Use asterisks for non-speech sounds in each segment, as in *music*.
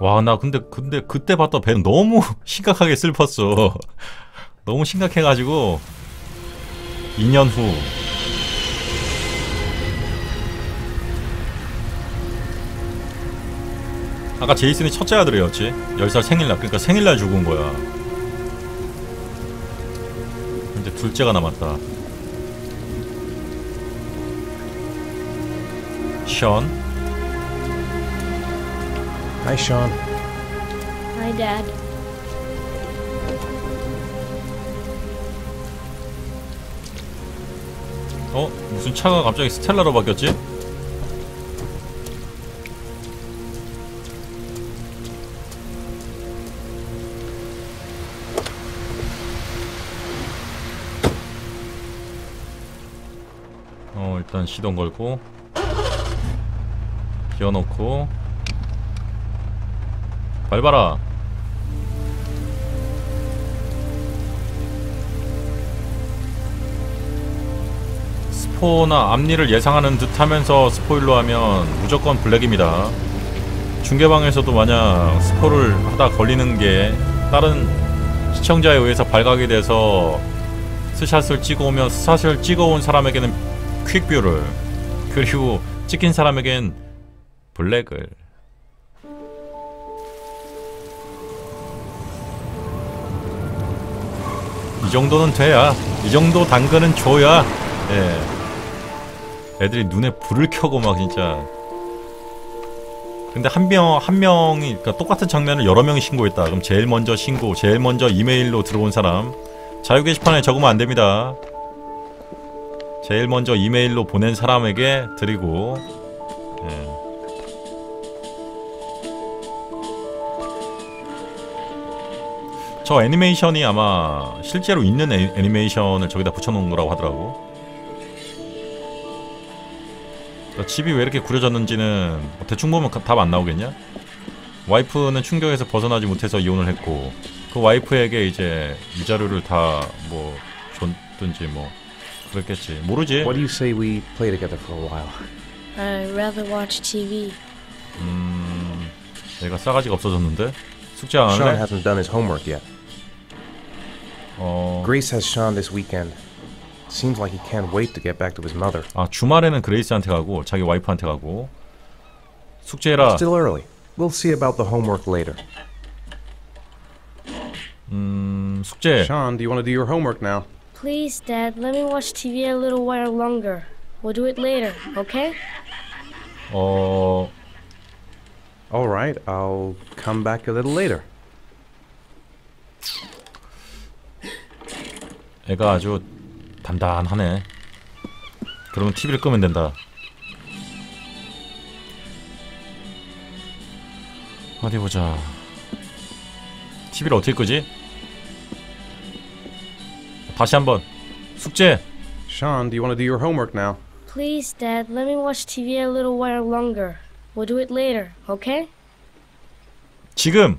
와 나 근데 근데 그때 봤던 벤 너무 *laughs* 심각하게 슬펐어. 너무 심각해가지고. 2년 후. 아까 제이슨이 첫째 아들이었지? 10살 생일날 그러니까 생일날 죽은 거야. 이제 둘째가 남았다. 션 Hi, Sean. Hi, Dad. 어? 무슨 차가 갑자기 스텔라로 바뀌었지? 어 일단 시동 걸고 기어놓고 밟아라 스포나 앞니를 예상하는 듯 하면서 스포일러 하면 무조건 블랙입니다. 중계방에서도 만약 스포를 하다 걸리는 게 다른 시청자에 의해서 발각이 돼서 스샷을 찍어오면 스샷을 찍어온 사람에게는 퀵뷰를 그리고 찍힌 사람에겐 블랙을 이 정도는 돼야 이 정도 당근은 줘야 예. 애들이 눈에 불을 켜고 막 진짜. 근데 한 명 한 명이 그러니까 똑같은 장면을 여러 명이 신고했다. 그럼 제일 먼저 신고 제일 먼저 이메일로 들어온 사람. 자유 게시판에 적으면 안 됩니다. 제일 먼저 이메일로 보낸 사람에게 드리고 예. 저 애니메이션이 아마 실제로 있는 애, 애니메이션을 저기다 붙여놓은 거라고 하더라고. 집이 왜 이렇게 구려졌는지는 뭐 대충 보면 답 안 나오겠냐? 와이프는 충격에서 벗어나지 못해서 이혼을 했고 그 와이프에게 이제 이 자료를 다 뭐 줬든지 뭐 그랬겠지. 모르지. What do you say we play together for a while? I'd rather watch TV. 음, 얘가 싸가지가 없어졌는데 숙제 안 Sean 할래? hasn't done his homework yet. 어, Grace has Sean this weekend. Seems like he can't wait to get back to his mother. 아 주말에는 그레이스한테 가고 자기 와이프한테 가고 숙제해라. Still early. We'll see about the homework later. 음, 숙제. Sean, do you want to do your homework now? Please, Dad, let me watch TV a little while longer. We'll do it later, okay? 어, All right, I'll come back a little later. 애가 아주 단단하네. 그러면 TV를 끄면 된다. 어디 보자. TV를 어떻게 끄지? 다시 한번. 숙제. Sean, do you want to do your homework now? Please, Dad, let me watch TV a little while longer. We'll do it later, okay? 지금.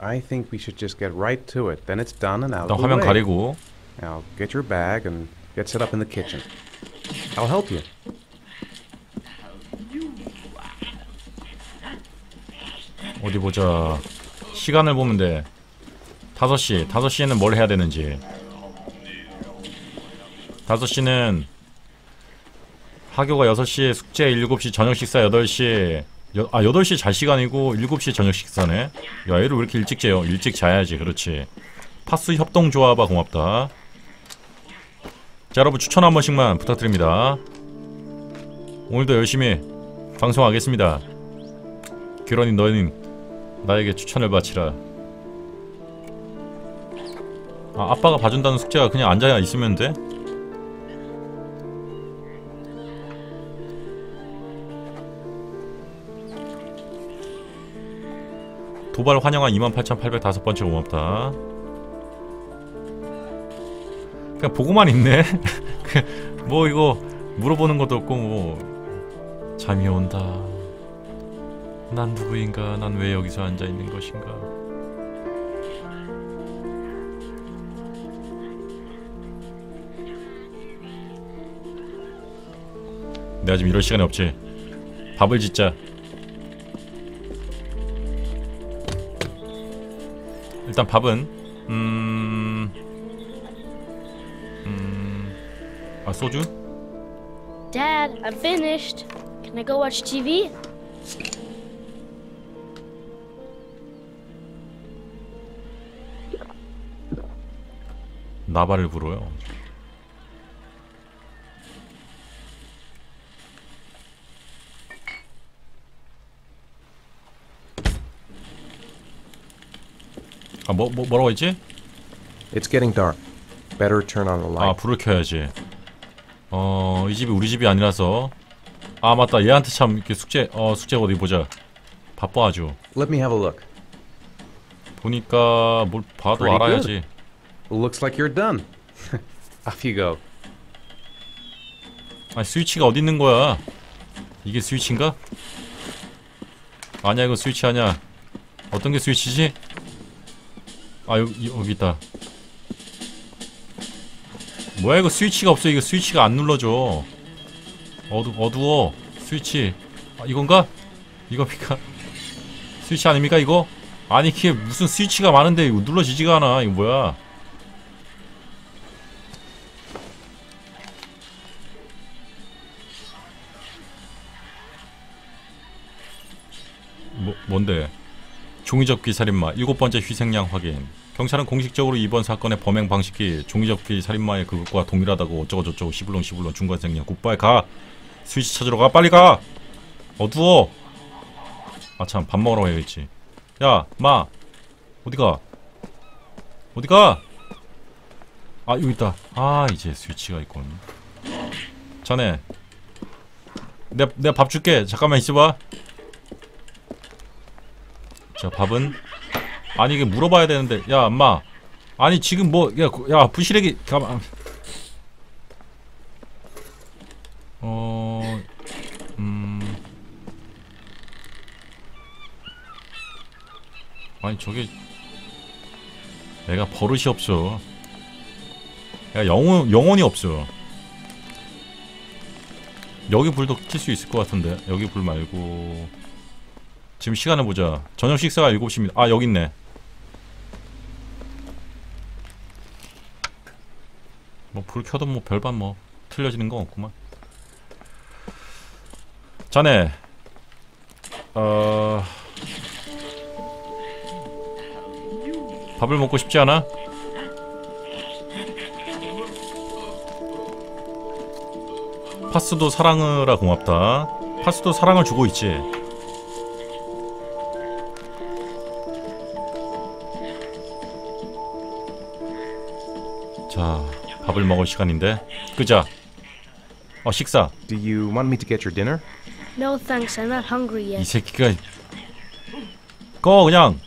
I think we should just get right to it. Then it's done and out 일단 of the 화면. 가리고. Now get your bag and get set up in the kitchen. I'll help you. 어디 보자. 시간을 보면 돼. 5시. 5시에는 뭘 해야 되는지. 5시는 학교가 6시에 숙제 7시 저녁 식사 8시 여, 아 8시 잘 시간이고 7시 저녁 식사네 야 애를 왜 이렇게 일찍 재요 일찍 자야지 그렇지 파스 협동조합아 고맙다 자 여러분 추천 한 번씩만 부탁드립니다 오늘도 열심히 방송하겠습니다 그러니 너희는 나에게 추천을 바치라 아 아빠가 봐준다는 숙제가 그냥 앉아 있으면 돼? 도발 환영한 28,805번째 고맙다. 그냥 보고만 있네. *laughs* 그뭐 이거 물어보는 것도 없고 뭐 잠이 온다. 난 누구인가? 난 왜 여기서 앉아 있는 것인가? 내가 지금 이럴 시간이 없지. 밥을 짓자. 일단 밥은 음... 아 소주? Dad, I'm finished. Can I go watch TV? 나발을 불어요. 아, 뭐, 뭐 뭐라고 했지? It's getting dark. Better turn on the 아, light. 불을 켜야지. 어, 이 집이 우리 집이 아니라서. 아, 맞다. 얘한테 참 이렇게 숙제, 어, 숙제 어디 보자. 바빠 아주. Let me have a look. 보니까 뭘 봐도 Pretty 알아야지. Looks like you're done. *laughs* Off you go. 아니 스위치가 어디 있는 거야? 이게 스위치인가? 아니야 이거 스위치 아니야. 어떤 게 스위치지? 아 여기 여기 있다. 뭐야 이거 스위치가 없어 이거 스위치가 안 눌러져. 어두 어두워 스위치. 아 이건가? 이겁니까? 스위치 아닙니까 이거? 아니 이게 무슨 스위치가 많은데 이거 눌러지지가 않아 이거 뭐야? 종이접기 살인마 일곱 번째 희생양 확인. 경찰은 공식적으로 이번 사건의 범행 방식이 종이접기 살인마의 그것과 동일하다고 어쩌고 저쩌고 시불론 시불론 중간생이야. 굿바이 가. 스위치 찾으러 가. 빨리 가. 어두워. 아 참 밥 먹으러 가야겠지. 야, 마. 어디 가? 어디 가? 아 여기 있다. 아 이제 스위치가 있군. 자네. 내 내가 밥 줄게. 잠깐만 있어봐. 자 밥은? 아니 이게 물어봐야 되는데. 야 엄마. 아니 지금 뭐야야 부시래기 가만. 어 음. 아니 저게 내가 버릇이 없어. 야 영혼 영혼이 없어. 여기 불도 킬 수 있을 것 같은데. 여기 불 말고 지금 시간을 보자. 저녁 식사가 7시입니다. 아, 여기 있네. 뭐 불 켜도 뭐 별반 뭐 틀려지는 건 없구만. 자네. 어 밥을 먹고 싶지 않아? 파스도 사랑으라 고맙다. 파스도 사랑을 주고 있지. 밥을 먹을 시간인데 끄자. 어, 식사. Do you want me to get your dinner? No thanks, I'm not hungry 이 yet. 새끼가 꺼 그냥.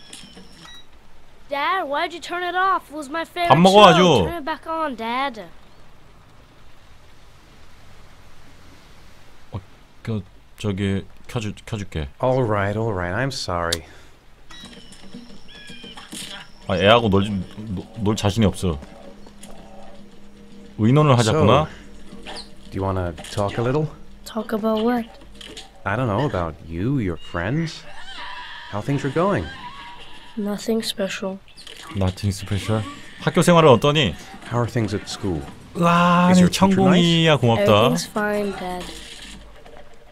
Dad, why'd you turn it off? It was my favorite 밥 먹어, show. 아주. Turn it back on, Dad. 그 저기 켜주 켜줄게. All right, all right. I'm sorry. 아, 애하고 놀, 놀, 놀 자신이 없어. 의논을 하자꾸나. Do you want to talk a little? Talk about what? I don't know about you, your friends, how things are going. Nothing special. Nothing special. 학교 생활은 어떠니? How are things at school? 와, 아니, 천공이야 고맙다. Everything's fine, Dad.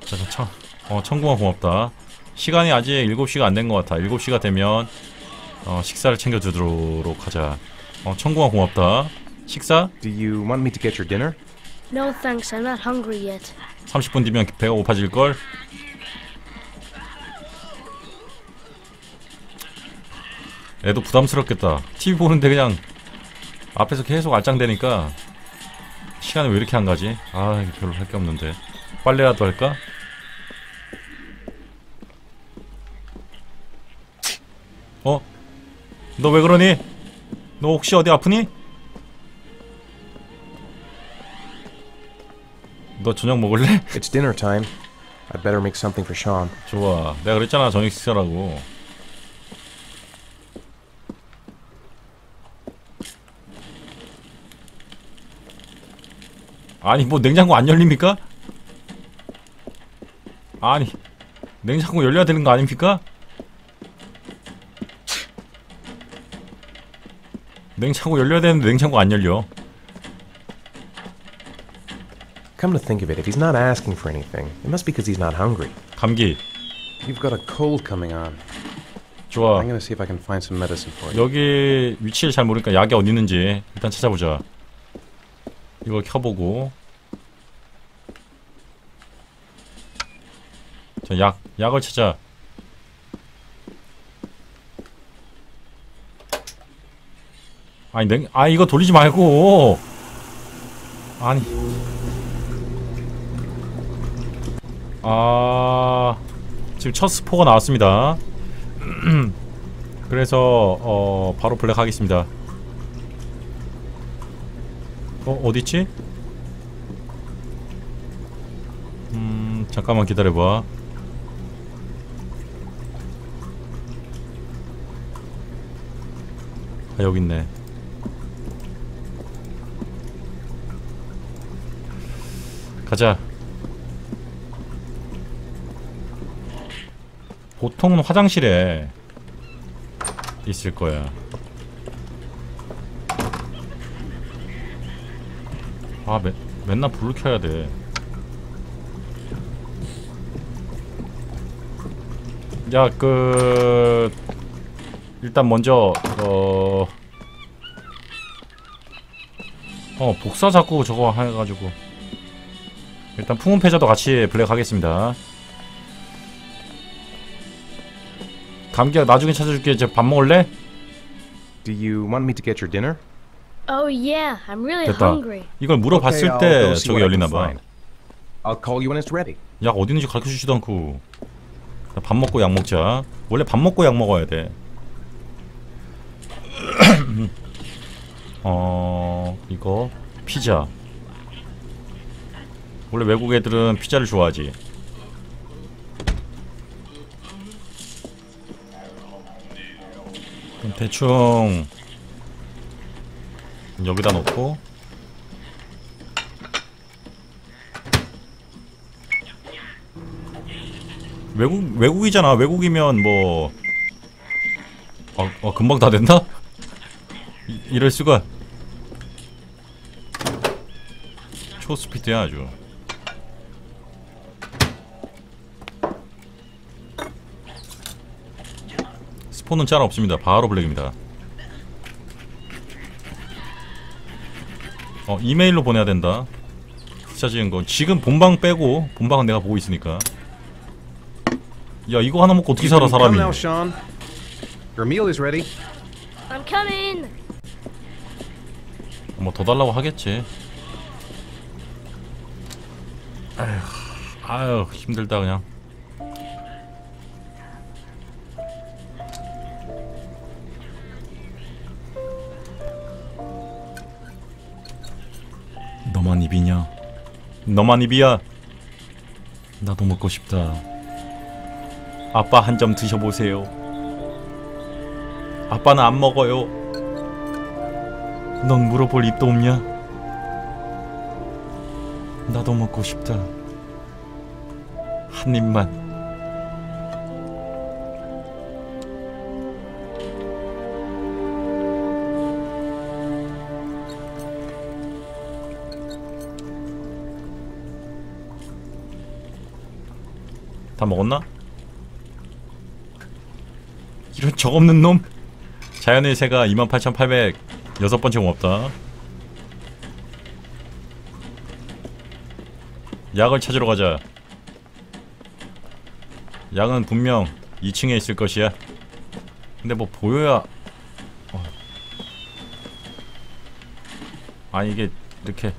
자, 청, 어, 천공아 고맙다. 시간이 아직 7시가 안 된 것 같아. 7시가 되면 어, 식사를 챙겨주도록 하자. 어, 천공아 고맙다. 식사? Do you want me to get your dinner? No thanks, I'm not hungry yet. 30분 뒤면 배가 고파질 걸? 애도 부담스럽겠다. TV 보는데 그냥 앞에서 계속 알짱대니까 시간이 왜 이렇게 안 가지? 아, 별로 할 게 없는데. 빨래라도 할까? 어? 너 왜 그러니? 너 혹시 어디 아프니? 너 저녁 먹을래? It's dinner time. I'd better make something for Sean. 좋아. 내가 그랬잖아. 저녁 식사라고. 아니 뭐 냉장고 안 열립니까? 아니 냉장고 열려야 되는 거 아닙니까? 냉장고 열려야 되는데 냉장고 안 열려. Come to think of it, if he's not asking for anything, it must be because he's not hungry. 감기. You've got a cold coming on. 좋아. I'm gonna see if I can find some medicine for you. 여기 위치를 잘 모르니까 약이 어디 있는지 일단 찾아보자. 이걸 켜보고. 자, 약, 약을 찾아. 아니, 냉, 아, 이거 돌리지 말고. 아니. 아, 지금 첫 스포가 나왔습니다. *clears throat* 그래서 어 바로 블랙 하겠습니다. 어 어디있지? 음 잠깐만 기다려봐. 아 여기 있네. 가자. 보통은 화장실에 있을 거야. 아, 맨, 맨날 불을 켜야 돼. 야, 그 일단 먼저 어 어, 복사 자꾸 저거 해 가지고 일단 풍운 패자도 같이 블랙 하겠습니다. 감기야 나중에 찾아줄게. 이제 밥 먹을래? Do you want me to get your dinner? Oh, yeah, I'm really 됐다. hungry. 이걸 물어봤을 때 저게 열리나 봐. I'll call you when it's ready. 약 어디 있는지 가르쳐 주지도 않고. 자, 밥 먹고 약 먹자. 원래 밥 먹고 약 먹어야 돼. 어, 이거 피자. 원래 외국 애들은 피자를 좋아하지. 대충 여기다 놓고 외국 외국이잖아. 외국이면 뭐 어, 어 금방 다 된다? 이, 이럴 수가. 초스피드야 아주. 폰은 짤 없습니다. 바로 블랙입니다. 어 이메일로 보내야 된다. 숫자 지은 거 지금 본방 빼고 본방은 내가 보고 있으니까. 야 이거 하나 먹고 어떻게 살아 사람이? now, Sean. Your meal is ready. I'm coming. 뭐더 달라고 하겠지. 아휴, 아유 힘들다 그냥. 너만 입이냐? 너만 입이야. 나도 먹고 싶다. 아빠 한 점 드셔보세요. 아빠는 안 먹어요. 넌 물어볼 입도 없냐? 나도 먹고 싶다. 한 입만. 다 먹었나? 이런 적 없는 놈. 자연의 새가 28,800 여섯 번째 고맙다. 약을 찾으러 가자. 약은 분명 2층에 있을 것이야. 근데 뭐 보여야. 어. 아 이게 이렇게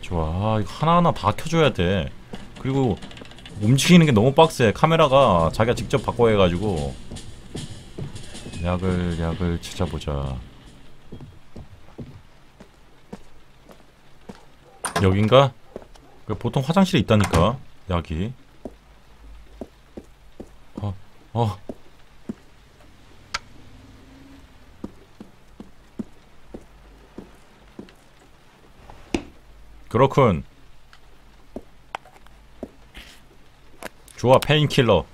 좋아. 하나하나 다 켜줘야 돼. 그리고 움직이는 게 너무 빡세. 카메라가 자기가 직접 바꿔야 해가지고 약을 약을 찾아보자. 여긴가? 그 보통 화장실에 있다니까 약이. 어, 어. 그렇군. 좋아, 페인킬러.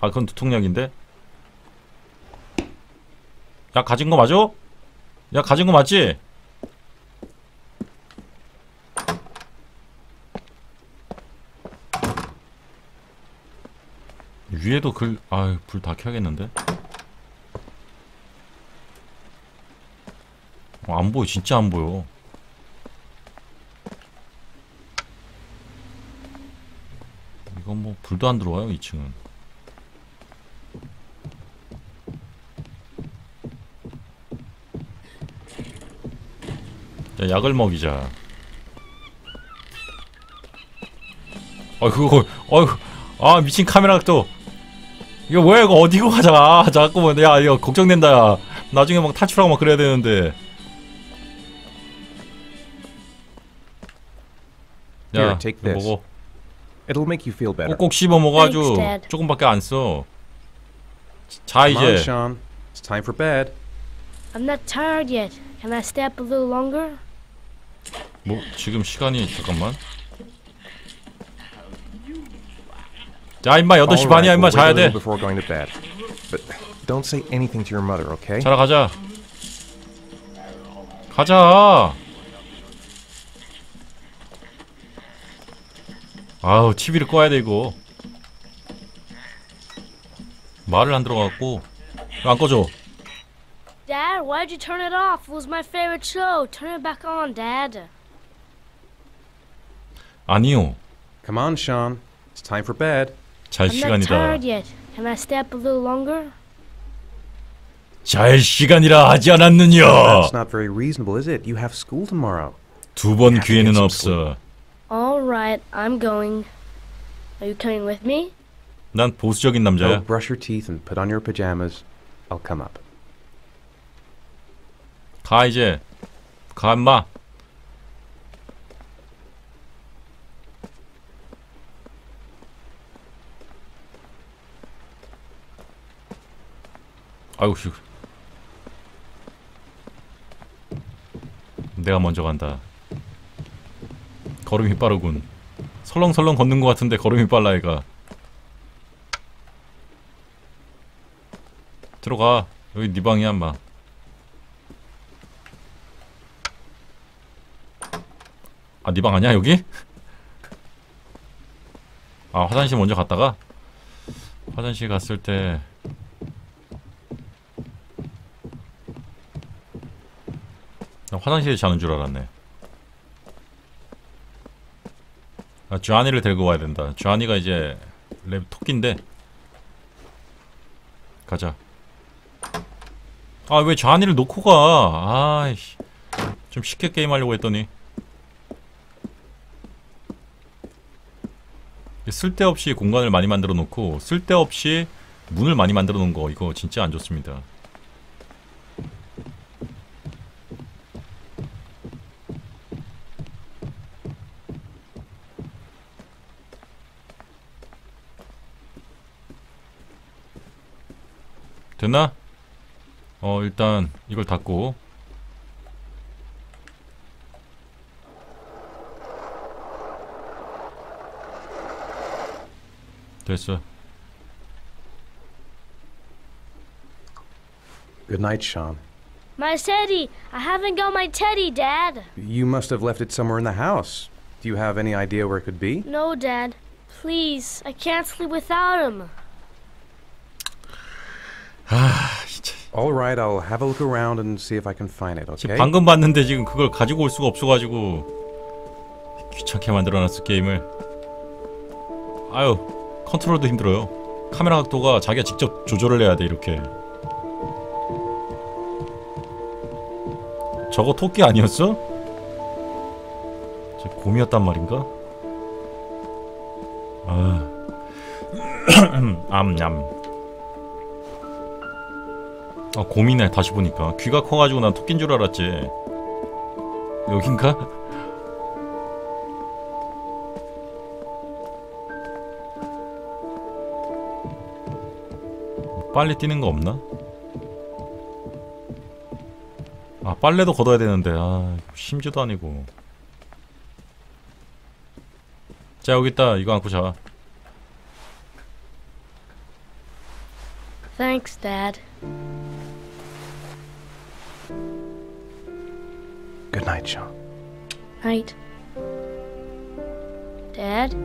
아, 그건 두통약인데? 야 가진 거 맞아? 야 가진 거 맞지? 위에도 글, 아유, 불 다 켜야겠는데? 어, 안 보여, 진짜 안 보여. 이건 뭐, 불도 안 들어와요, 2층은. 자, 약을 먹이자. 어이구, 어이구, 아, 미친 카메라 또. 이거 뭐야, 이거 어디로 가자. 아, 자꾸 뭐, 야, 이거 걱정된다, 야. 나중에 막 탈출하고 막 그래야 되는데. 야, Here, take this. 먹어. It'll make you feel better. 꼭꼭 씹어 먹어가지고. 조금밖에 안 써. 자, Come on, 이제. Sean. It's time for bed. I'm not tired yet. Can I stay up a little longer? 뭐, 지금 시간이, 잠깐만. 자, 임마, 8시 All 반이야, 임마, 자야 돼. Before going to bed. But don't say anything to your mother, okay? 자라 가자. 가자. 아우 TV를 꺼야 돼 이거. 말을 안 들어갔고 왜안 꺼져? Dad, why'd you turn it off? It was my favorite show. Turn it back on, Dad. 아니요. Come on, Sean. It's time for bed. 잘 I'm not 시간이다. tired yet. Can I stay up a little longer? 잘 시간이라 하지 않았느냐? That's not very reasonable, is it? You have school tomorrow. 두 번 기회는 없어. All right, I'm going. Are you coming with me? 난 보수적인 Go 남자야. brush your teeth and put on your pajamas. I'll come up. 가 이제. 가 임마. 아이고 씨. 내가 먼저 간다. 걸음이 빠르군. 설렁설렁 걷는 것 같은데 걸음이 빨라 얘가. 들어가. 여기 네 방이야 임마. 아, 네 방 아니야, 여기? 아, 화장실 먼저 갔다가? 화장실 갔을 때. 나 화장실에 자는 줄 알았네. 아, 쥐아니를 데리고 와야 된다. 쥐아니가 이제 랩 토끼인데. 가자. 아, 왜 쥐아니를 놓고 가? 아이씨. 좀 쉽게 게임하려고 했더니. 쓸데없이 공간을 많이 만들어 놓고 쓸데없이 문을 많이 만들어 놓은 거 이거 진짜 안 좋습니다. 됐나? 어 일단 이걸 닫고 됐어. Good night, Sean. My teddy! I haven't got my teddy, Dad. You must have left it somewhere in the house. Do you have any idea where it could be? No, Dad. Please, I can't sleep without him. All right, I'll have a look around and see if I can find it, 지금 okay? 방금 봤는데 지금 그걸 가지고 올 수가 없어가지고 귀찮게 만들어놨어 게임을. 아유 컨트롤도 힘들어요. 카메라 각도가 자기가 직접 조절을 해야 돼 이렇게. 저거 토끼 아니었어? 저 곰이었단 말인가? 아, *clears throat* 암냠. 아 곰이네 다시 보니까 귀가 커가지고 난 토끼인 줄 알았지. 여긴가? 빨리 뛰는 거 없나? 아 빨래도 걷어야 되는데 아 심지도 아니고 자 여기 있다 이거 안고 자 Thanks, Dad. night, Sean. Night. Dad,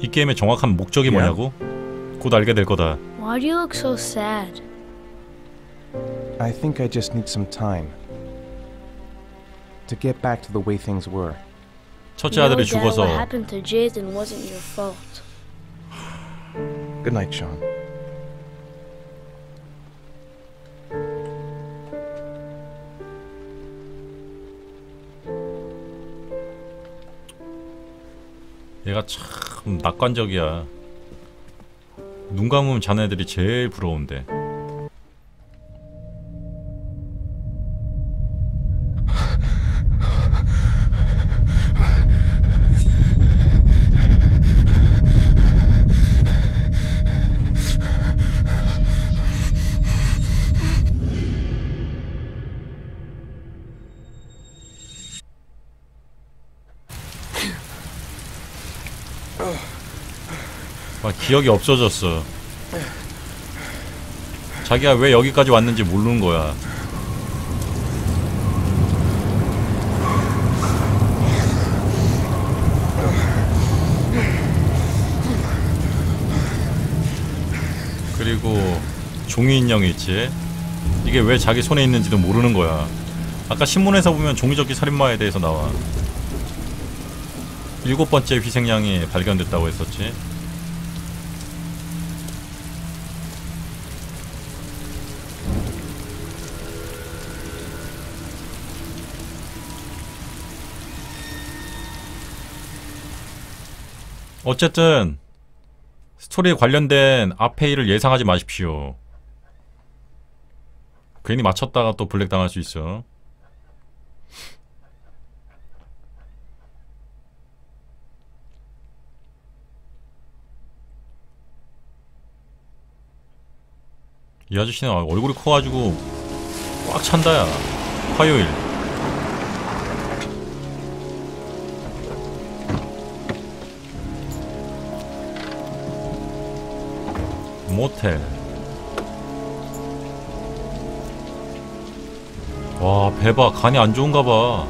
이 게임의 정확한 목적이 Yeah? 뭐냐고? 곧 알게 될 거다. why do you look so sad? I think I just need some time to get back to the way things were. 첫째 You know, 아들이 Dad, 죽어서 what happened to Jason wasn't your fault. Good night, Sean. 얘가 참 낙관적이야. 눈 감으면 자네들이 제일 부러운데. 막 기억이 없어졌어. 자기가 왜 여기까지 왔는지 모르는 거야. 그리고 종이 인형이 있지. 이게 왜 자기 손에 있는지도 모르는 거야. 아까 신문에서 보면 종이접기 살인마에 대해서 나와. 일곱 번째 희생양이 발견됐다고 했었지. 어쨌든 스토리에 관련된 앞페이를 예상하지 마십시오. 괜히 맞췄다가 또 블랙 당할 수 있어. 이 아저씨는 얼굴이 커가지고 꽉 찬다야. 화요일. 모텔. 와, 배봐. 간이 안 좋은가 봐.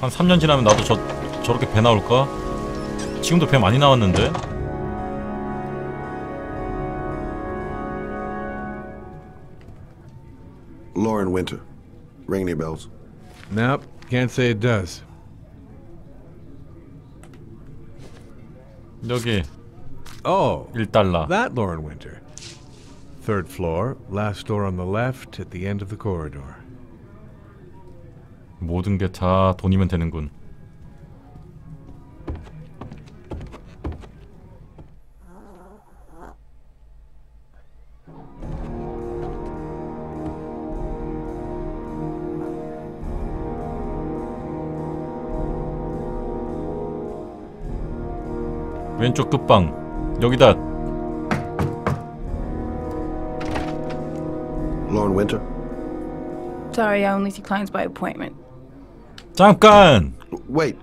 한 3년 지나면 나도 저, 저렇게 배 나올까? 지금도 배 많이 나왔는데? Lauren Winter. Ring any bells? Nope, can't say it does. 여기 Oh, 1달러. that Lauren Winter. Third floor, last door on the left at the end of the corridor. 모든 게 다 돈이면 되는군. 왼쪽 끝방 여기다 Lauren Winter? Sorry, I only see clients by appointment. 잠깐 Wait.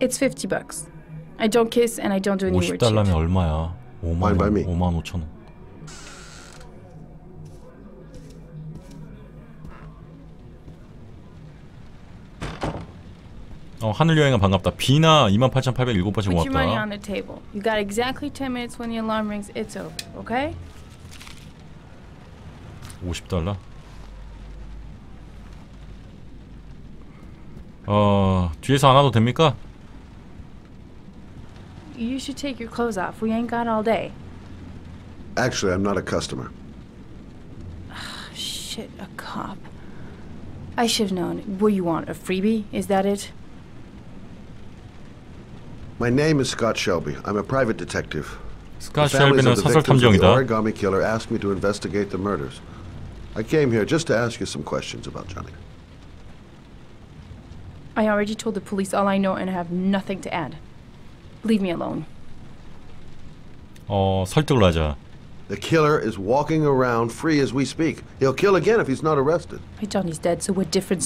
It's 50 bucks. I don't kiss and I don't do any weird 50달러면 shit. 얼마야? 5만 Fine by 원, me. 5만 5천 원. 어 하늘 여행은 반갑다. 비나 28,807번째 Put your money on 고맙다. the table. You got exactly 10 minutes when the alarm rings. It's over, okay? 50달러. 어 뒤에서 안 와도 됩니까? You should take your clothes off. We ain't got all day. Actually, I'm not a customer. Shit, a cop. I should have known. What do you want? A freebie? Is that it? My name is Scott Shelby. I'm a private detective. 스카 The families 쉘비는 of the 사설 victims of the 탐정이다. origami killer asked me to investigate the murders. I came here just to ask you some questions about Johnny. I already told the police all I know and I have nothing to add. Leave me alone. 어 설득을 하자. The killer is walking around free as we speak. He'll kill again if he's not arrested. My Johnny's dead, so what difference